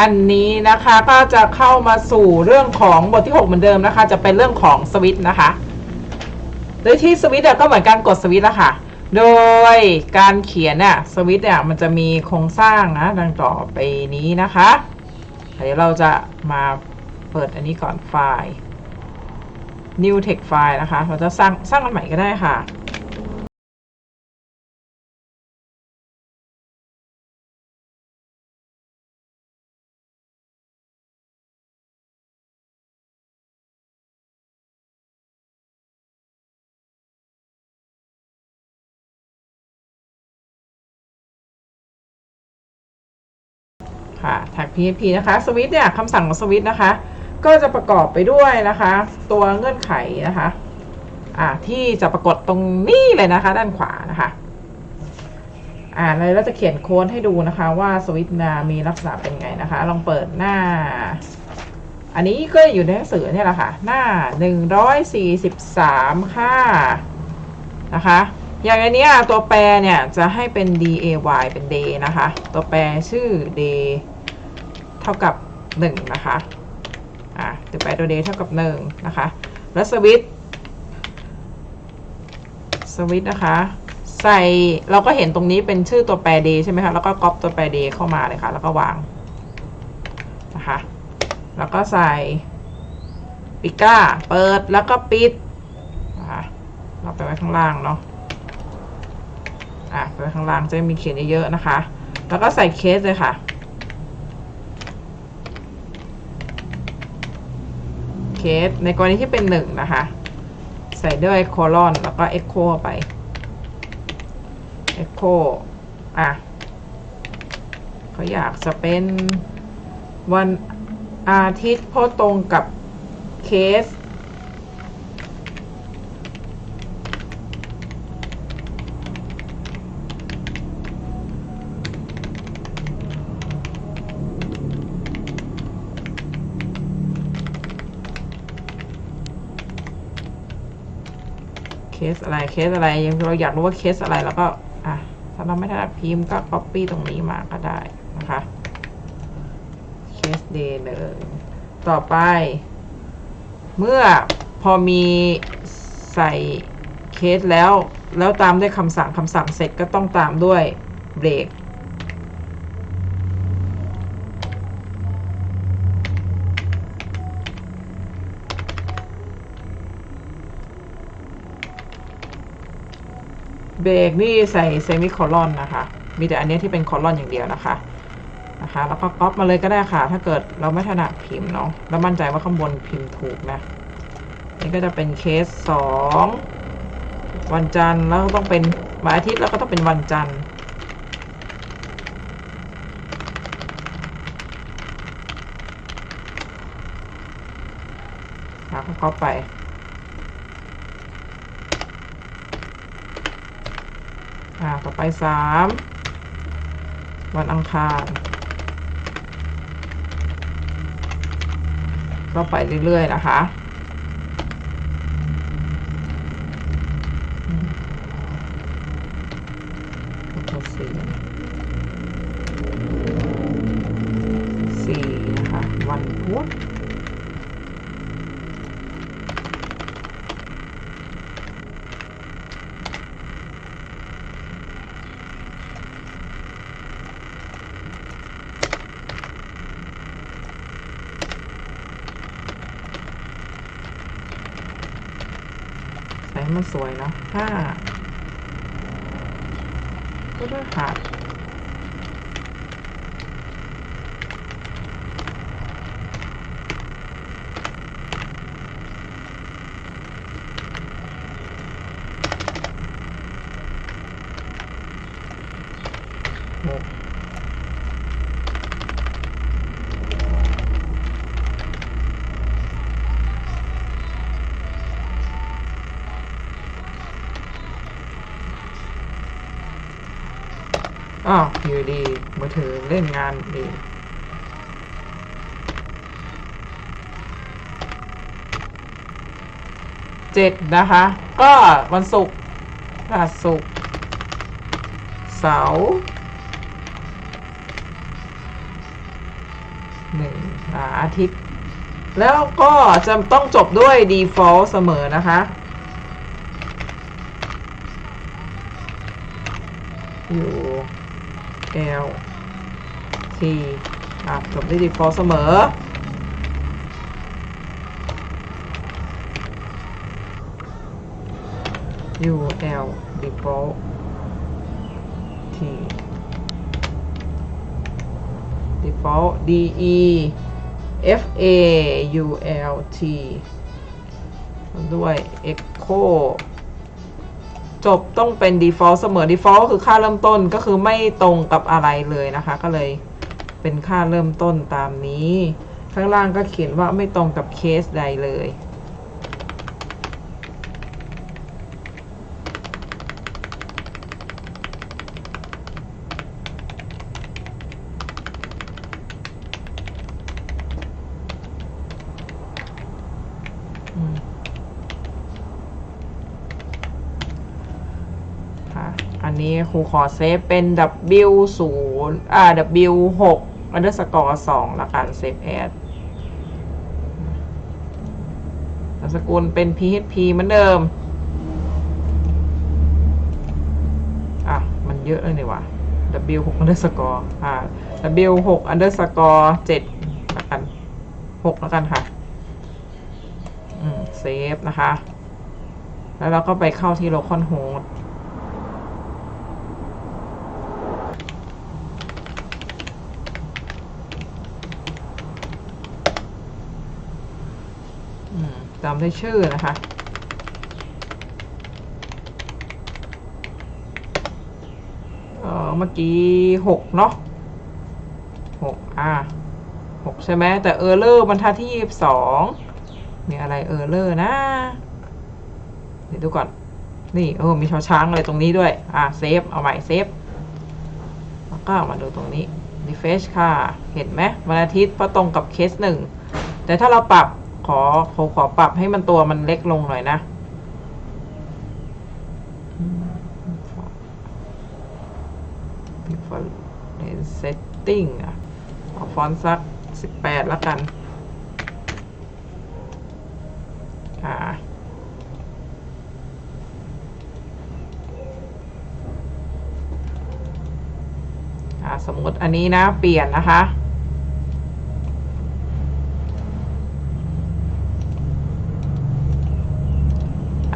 อันนี้นะคะก็จะเข้ามาสู่เรื่องของบทที่ 6 เหมือนเดิมนะคะ จะเป็นเรื่องของสวิตนะคะ โดยที่สวิตก็เหมือนการกดสวิตละค่ะ โดยการเขียนน่ะสวิตเนี่ยมันจะมีโครงสร้างนะดังต่อไปนี้นะคะเดี๋ยวเราจะมาเปิดอันนี้ก่อนไฟล์ new text file นะคะ เราจะสร้างสร้างอันใหม่ก็ได้ค่ะ ค่ะ tag php นะคะสวิตเนี่ยคำสั่งของสวิตนะคะ ก็จะประกอบไปด้วยนะคะ ตัวเงื่อนไขนะคะอ่าที่จะปรากฏตรงนี้เลยนะคะ ด้านขวานะคะอ่าเลยเราจะเขียนโค้ดให้ดูนะคะ ว่าสวิตนามีลักษณะเป็นไงนะคะ ลองเปิดหน้า อันนี้ก็อยู่ในหนังสือเนี่ยแหละค่ะ หน้า 143 ค่ะนะคะ อย่างอันนี้ตัวแปรเนี่ยจะให้เป็น day เป็น day นะคะ ตัวแปรชื่อ day ท่ากับ 1 นะคะ อ่าตัวแปรตัว day เท่ากับ 1 นะคะ แล้วสวิตสวิตนะคะ ใส่เราก็เห็นตรงนี้เป็นชื่อตัวแปร d ใช่ไหมคะแล้วก็ก๊อปตัวแปร d เข้ามาเลยค่ะแล้วก็วางนะคะแล้วก็ใส่ปิก้าเปิดแล้วก็ปิดนะคะเราไปไว้ข้างล่างเนาะอะไปไว้ข้างล่างจะมีเขียนเยอะๆนะคะ แล้วก็ใส่เคสเลยค่ะ เคส ในกรณีที่เป็นหนึ่งนะคะ ใส่ด้วยโคลอนแล้วก็เอ็กโคไปเอ็กโคอะเขาอยากจะเป็นวันอาทิตย์เพราะตรงกับเคส เคสอะไรเคสอะไรยังเราอยากรู้ว่าเคสอะไรแล้วก็อะถ้าเราไม่ถนัดพิมพ์ก็ copy ตรงนี้มาก็ได้นะคะเคส day หนึ่งต่อไป เมื่อพอมีใส่เคสแล้ว แล้วตามด้วยคำสั่งคำสั่งเสร็จก็ต้องตามด้วยเบรก เบรกนี่ใส่เซมิโคลอนนะคะ มีแต่อันนี้ที่เป็นคอลอนอย่างเดียวนะคะนะคะ แล้วก็ก๊อปมาเลยก็ได้ค่ะ ถ้าเกิดเราไม่ถนัดพิมพ์เนาะแล้วมั่นใจว่าข้างบนพิมพ์ถูกนะ นี่ก็จะเป็นเคสสองวันจันทร์แล้วก็ต้องเป็นวันอาทิตย์แล้วก็ต้องเป็นวันจันทร์ค่ะก็ก๊อปไป อ่าต่อไปสามวันอังคาร ก็ไปเรื่อยๆนะคะสี่สี่นะคะ วันพุธ มันสวยเนาะห้าก็ได้ค่ะหก อ้าวอยู่ดีมือถือเล่นงานดีเจ็ดนะคะ ก็วันศุกร์พฤหัสศุกร์เสาร์หนึ่งอาอาทิตย์ แล้วก็จะต้องจบด้วย default เสมอนะคะ U L T อะจบด้วย default เสมอ U L default T default D E F A U L T ด้วย echo จบต้องเป็น default เสมอ default ก็คือค่าเริ่มต้นก็คือไม่ตรงกับอะไรเลยนะคะ ก็เลยเป็นค่าเริ่มต้นตามนี้ ข้างล่างก็เขียนว่าไม่ตรงกับเคสใดเลย อืมค่ะ อันนี้ครูขอเซฟเป็น W 0อ่า W 6 underscore 2ละกันเซฟแอดนามสกุลเป็น PHP เหมือนเดิม อะ มันเยอะเลยนี่ว่ะ W 6 underscore อ่า W 6 underscore 7ละกัน6ละกันค่ะ อืม เซฟนะคะ แล้วเราก็ไปเข้าที่ localhost อืมตามด้ชื่อนะคะเออเมื่อกี้หกเนาะหกอะหกใช่ไหมแต่เออร์เลอร์บรรทัดที่ยี่สิบสองมีอะไรเออร์เลอร์นะเดี๋ยวดูก่อน นี่เออมีชอช้างอะไรตรงนี้ด้วย อะเซฟเอาใหม่เซฟแล้วก็มาดูตรงนี้ refresh ค่ะ เห็นไหมวันอาทิตย์พราะตรงกับเคสหนึ่งแต่ถ้าเราปรับ ขอขอขอปรับให้มันตัวมันเล็กลงหน่อยนะ default setting อะเอาฟอนต์สัก18 แล้วกัน อ่าอ่าสมมติอันนี้นะ เปลี่ยนนะคะ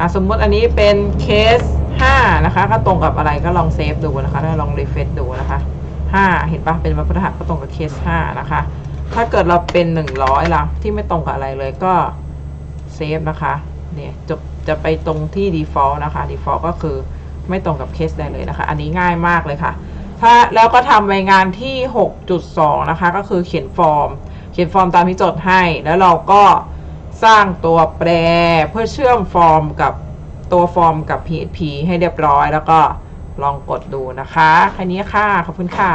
อ่าสมมติอันนี้เป็นเคส 5 นะคะ ก็ตรงกับอะไรก็ลองเซฟดูนะคะแล้วลองรีเฟซดูนะคะ 5 เห็นปะเป็นวันพฤหัสก็ตรงกับเคส 5 นะคะ ถ้าเกิดเราเป็น 100ล่ะที่ไม่ตรงกับอะไรเลยก็เซฟนะคะ เนี่ยจะจะไปตรงที่ default นะคะ default ก็คือไม่ตรงกับเคสใดเลยนะคะ อันนี้ง่ายมากเลยค่ะ ถ้าแล้วก็ทำรายงานที่ 6.2 นะคะ ก็คือเขียนฟอร์ม เขียนฟอร์มตามที่จทย์ให้ แล้วเราก็ สร้างตัวแปรเพื่อเชื่อมฟอร์มกับตัวฟอร์มกับ PHP ให้เรียบร้อย แล้วก็ลองกดดูนะคะ แค่นี้ค่ะ ขอบคุณค่ะ